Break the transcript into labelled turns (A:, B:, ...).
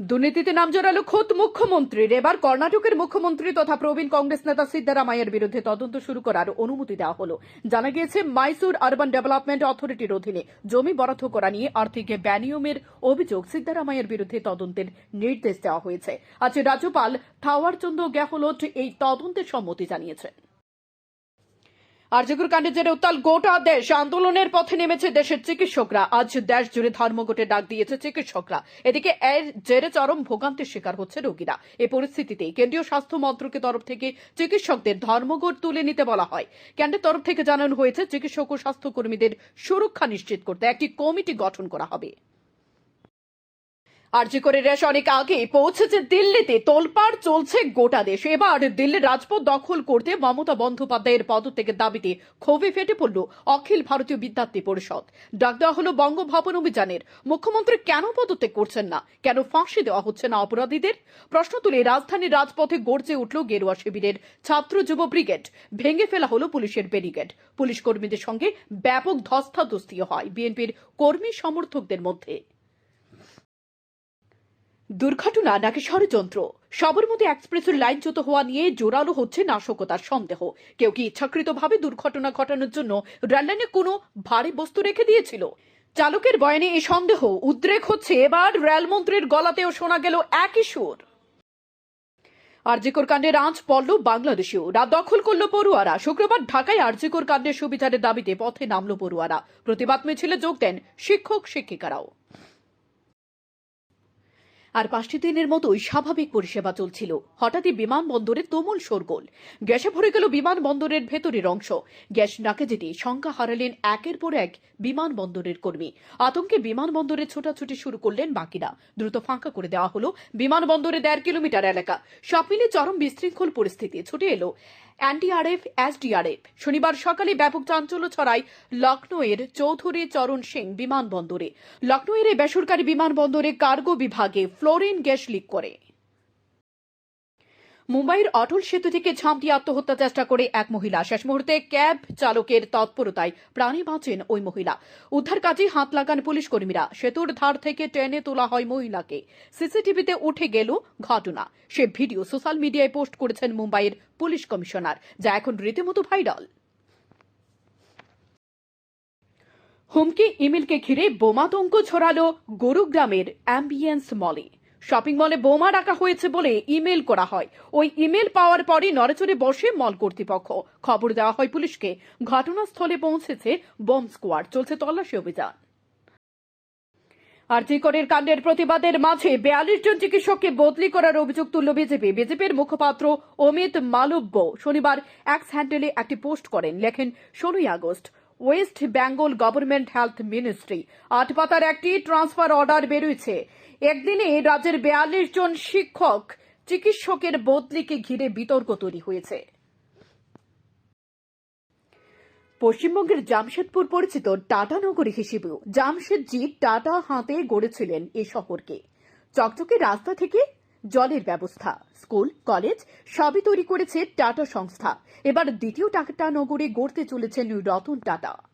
A: দুর্নীতিতে নাম জড়ালো খোদ মুখ্যমন্ত্রীর। এবার কর্ণাটকের মুখ্যমন্ত্রী তথা প্রবীণ কংগ্রেস নেতা সিদ্দারামাইয়ার বিরুদ্ধে তদন্ত শুরু করার অনুমতি দেওয়া হলো। জানা গিয়েছে, মাইসুর আরবান ডেভেলপমেন্ট অথরিটির অধীনে জমি বরাদ্দ করা নিয়ে আর্থিক ব্যানিয়মের অভিযোগ সিদ্দারামাইয়ার বিরুদ্ধে তদন্তের নির্দেশ দেওয়া হয়েছে। আজ রাজ্যপাল থাওয়ারচন্দ্র গেহলোট এই তদন্তের সম্মতি জানিয়েছেন। আর্যগুর কাণ্ডের জেরে উত্তাল গোটা দেশ, আন্দোলনের পথে নেমেছে দেশের চিকিৎসকরা। আজ দেশ জুড়ে ধর্মঘটে ডাক দিয়েছে চিকিৎসকরা। এদিকে এর জেরে চরম ভোগান্তির শিকার হচ্ছে রোগীরা। এ পরিস্থিতিতে কেন্দ্রীয় স্বাস্থ্য মন্ত্রকের তরফ থেকে চিকিৎসকদের ধর্মঘট তুলে নিতে বলা হয়। কেন্দ্রের তরফ থেকে জানানো হয়েছে, চিকিৎসক ও স্বাস্থ্যকর্মীদের সুরক্ষা নিশ্চিত করতে একটি কমিটি গঠন করা হবে। আরজি করে রেশ অনেক আগে পৌঁছেছে দিল্লিতে। তোলপাড় চলছে গোটা দেশ। এবার দিল্লির রাজপথ দখল করতে মমতা বন্দ্যোপাধ্যায়ের পদত্যাগের দাবিতে ক্ষোভে ফেটে পড়ল অখিল ভারতীয় বিদ্যার্থী পরিষদ। ডাক দেওয়া হলো বঙ্গভবন অভিযানের। মুখ্যমন্ত্রী কেন পদত্যাগ করছেন না? কেন ফাঁসি দেওয়া হচ্ছে না অপরাধীদের? প্রশ্ন তুলে রাজধানীর রাজপথে গর্জে উঠল গেরুয়া শিবিরের ছাত্র যুব ব্রিগেড। ভেঙে ফেলা হলো পুলিশের ব্যারিকেড। পুলিশ কর্মীদের সঙ্গে ব্যাপক ধস্তাধস্তি হয় বিএনপির কর্মী সমর্থকদের মধ্যে। দুর্ঘটনা নাকি ষড়যন্ত্র? সবরমতী এক্সপ্রেসের লাইনচ্যুত হওয়া নিয়ে জোরালো হচ্ছে নাশকতার সন্দেহ। কেউ কি ইচ্ছাকৃতভাবে দুর্ঘটনা ঘটানোর জন্য রেললাইনে কোনো ভারী বস্তু রেখে দিয়েছিল? চালকের বয়ানে এই সন্দেহ উদ্রেক হচ্ছে এবার রেলমন্ত্রীর গলাতেও শোনা গেল একই সুর। আরজিকর কাণ্ডের আঁচ পড়ল বাংলাদেশেও। রাত দখল করল পড়ুয়ারা। শুক্রবার ঢাকায় আরজিকর কাণ্ডের সুবিচারের দাবিতে পথে নামল পড়ুয়ারা। প্রতিবাদ মিছিলে যোগ দেন শিক্ষক শিক্ষিকারাও আর পাঁচটি দিনের মতোই স্বাভাবিক পরিষেবা চলছিল। হঠাৎই বিমানবন্দরে তুমুল শোরগোল। গ্যাসে ভরে গেল বিমানবন্দরের ভেতরের অংশ। গ্যাস নাকে যেতে সংখ্যা হারালেন একের পর এক বিমানবন্দরের কর্মী। আতঙ্কে বিমানবন্দরে ছোটাছুটি শুরু করলেন বাকিরা। দ্রুত ফাঁকা করে দেওয়া হলো বিমানবন্দরে দেড় কিলোমিটার এলাকা। সব মিলে চরম বিশৃঙ্খল পরিস্থিতি। ছুটে এলো এনডিআরএফ, এসডিআরএফ। শনিবার সকালে ব্যাপক চাঞ্চল্য ছড়ায় লখনৌয়ের চৌধুরী চরণ সিং বিমানবন্দরে। লখনৌয়ের বেসরকারি বিমানবন্দরে কার্গো বিভাগে ফ্লোরিন গ্যাস লিক করে। মুম্বাইয়ের অটল সেতু থেকে ঝাঁপটি আত্মহত্যা চেষ্টা করে এক মহিলা। শেষ মুহূর্তে ক্যাব চালকের তৎপরতায় প্রাণে বাঁচেন ওই মহিলা। উদ্ধার কাজে হাত লাগান পুলিশ কর্মীরা। সেতুর ধার থেকে টেনে তোলা হয় মহিলাকে। সিসিটিভিতে উঠে গেল ঘটনা। সে ভিডিও সোশ্যাল মিডিয়ায় পোস্ট করেছেন মুম্বাইয়ের পুলিশ কমিশনার, যা এখন রীতিমতো ভাইরাল। হুমকি, ইমেলকে ঘিরে বোমাতঙ্ক ছড়ালো গুরুগ্রামের অ্যাম্বিয়েন্স মলে। শপিং মলে বোমা রাখা হয়েছে বলে ইমেল করা হয়। ওই ইমেল পাওয়ার পরই নড়েচড়ে বসে মল কর্তৃপক্ষ। খবর দেওয়া হয় পুলিশকে। ঘটনাস্থলে পৌঁছেছে বোম স্কোয়াড। চলছে তল্লাশি অভিযান। আরজিকরের কাণ্ডের প্রতিবাদের মাঝে বেয়াল্লিশ জন চিকিৎসককে বদলি করার অভিযোগ তুলল বিজেপি। বিজেপির মুখপাত্র অমিত মালব্য শনিবার এক্স হ্যান্ডেলে একটি পোস্ট করেন। লেখেন, ষোলোই August. West Bengal government health ministry. আট পাতার একটি ট্রান্সফার অর্ডার বেরিয়েছে। একদিনে রাজ্যের বেয়াল্লিশ জন শিক্ষক চিকিৎসকের বদলিকে ঘিরে বিতর্ক তৈরি হয়েছে। পশ্চিমবঙ্গের জামশেদপুর পরিচিত টাটা নগরী হিসেবেও জামশেদজি টাটা হাতে গড়েছিলেন এই শহরকে। চকচকে রাস্তা থেকে জলের ব্যবস্থা। স্কুল, কলেজ সবই তৈরি করেছে টাটা সংস্থা। এবার দ্বিতীয় টাটা নগরে গড়তে চলেছেন রতন টাটা।